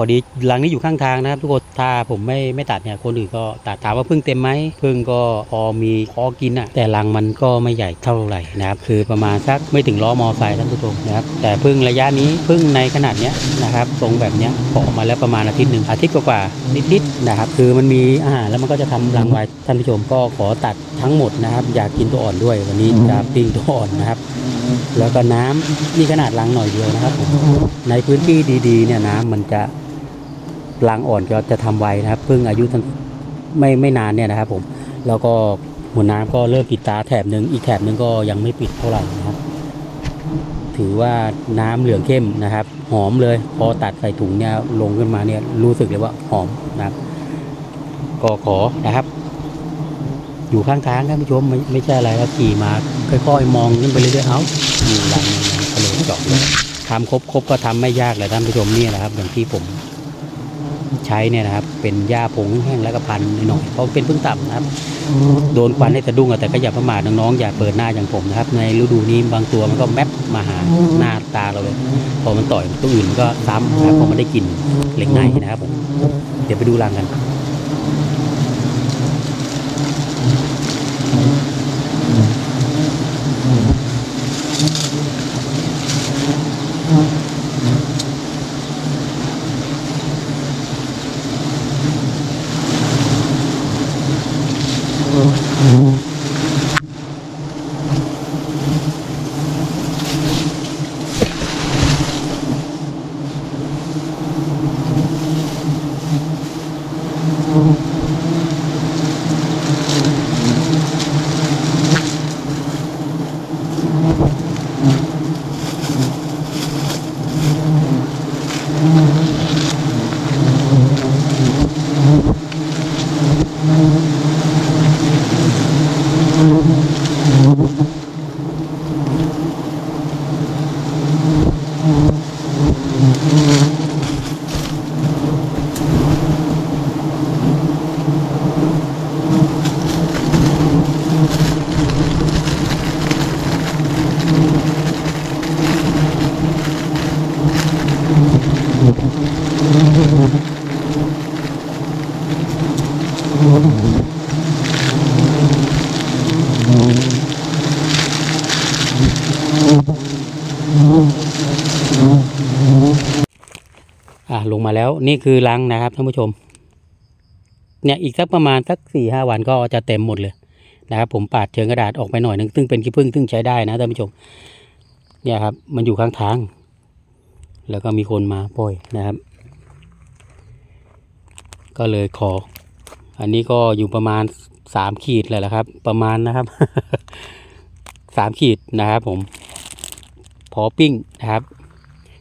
พอดีรังนี้อยู่ข้างทางนะครับทุกคนถ้าผมไม่ไม่ตัดเนี่ยคนอื่นก็ตัดถามว่าพึ่งเต็มไหมพึ่งก็พอมีพอกินอะแต่รังมันก็ไม่ใหญ่เท่าไหร่นะครับคือประมาณสักไม่ถึงล้อมอไซค์ท่านผู้ชมนะครับแต่พึ่งระยะนี้พึ่งในขนาดเนี้ยนะครับทรงแบบเนี้ยออกมาแล้วประมาณอาทิตย์หนึ่งอาทิตย์กว่าๆนิดๆนะครับคือมันมีอาหารแล้วมันก็จะทำรังไว้ท่านผู้ชมก็ขอตัดทั้งหมดนะครับ อยากกินตัวอ่อนด้วยวันนี้จะปิ้งตัวอ่อนนะครับแล้วก็น้ำนี่ขนาดรังหน่อยเดียวนะครับ ในพื้นที่ดีๆเนี่ยน้ำมันจะ รังอ่อนก็จะทำไวนะครับเพิ่งอายุไม่ไม่นานเนี่ยนะครับผมแล้วก็หัวน้ำก็เริ่มปิดตาแถบหนึ่งอีกแถบหนึ่งก็ยังไม่ปิดเท่าไหร่นะครับ ถือว่าน้ำเหลืองเข้มนะครับ หอมเลย พอตัดใส่ถุงเนี่ยลงขึ้นมาเนี่ยรู้สึกเลยว่าหอมนะครับ ก็ขอนะครับ อยู่ข้างทางท่านผู้ชมไม่ไม่ใช่อะไรครับขี่มาค่อยๆมองขึ้นไปเรื่อยๆเอ้าอยู่หลังทะเลจาะเลยทำครบครบก็ทำไม่ยากเลยท่านผู้ชมนี่แหละครับอย่างที่ผม ใช้เนี่ยนะครับ เป็นหญ้าผงแห้งแล้วก็พันหน่อยๆเพราะเป็นพึ่งต่ำนะครับ โดนควันให้สะดุ้งอะแต่ก็อย่าประมาทน้องๆอย่าเปิดหน้าอย่างผมนะครับ ในฤดูนี้บางตัวมันก็แมปมาหาหน้าตาเราเลย พอมันต่อยตัวอื่นมันก็ซ้ำนะครับพอมันได้กลิ่นเหล็กในนะครับผมเดี๋ยวไปดูรังกัน Mm-hmm. อะลงมาแล้วนี่คือรังนะครับท่านผู้ชม เนี่ยอีกสักประมาณสักสี่ห้าวันก็จะเต็มหมดเลยนะครับผมปาดเชิงกระดาษออกไปหน่อยนึงซึ่งเป็นขี้ผึ้งซึ่งใช้ได้นะท่านผู้ชม เนี่ยครับ มันอยู่ข้างทาง แล้วก็มีคนมาปล่อยนะครับ ก็เลยขอ อันนี้ก็อยู่ประมาณสามขีดเลยแหละครับ ประมาณนะครับสามขีดนะครับ ผม พอปิ้งนะครับ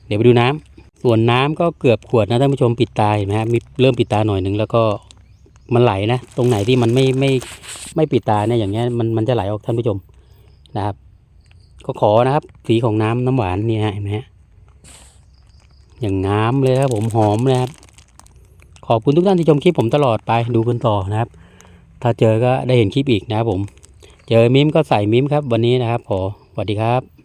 เดี๋ยวไปดูน้ำส่วนน้ำก็เกือบขวดนะท่านผู้ชมปิดตาเห็นไหมฮะมีเริ่มปิดตาหน่อยหนึ่งแล้วก็มันไหลนะ ตรงไหนที่มันไม่ไม่ไม่ปิดตาเนี่ยอย่างเงี้ยมันมันจะไหลออกท่านผู้ชมนะครับ ก็ขอนะครับ สีของน้ำน้ำหวานนี่ฮะเห็นไหมฮะอย่างงามเลยครับผมหอมเลยครับ ขอบคุณทุกท่านที่ชมคลิปผมตลอดไปดูกันต่อนะครับ ถ้าเจอก็ได้เห็นคลิปอีกนะครับผม เจอมิมก็ใส่มิมครับ วันนี้นะครับขอสวัสดีครับ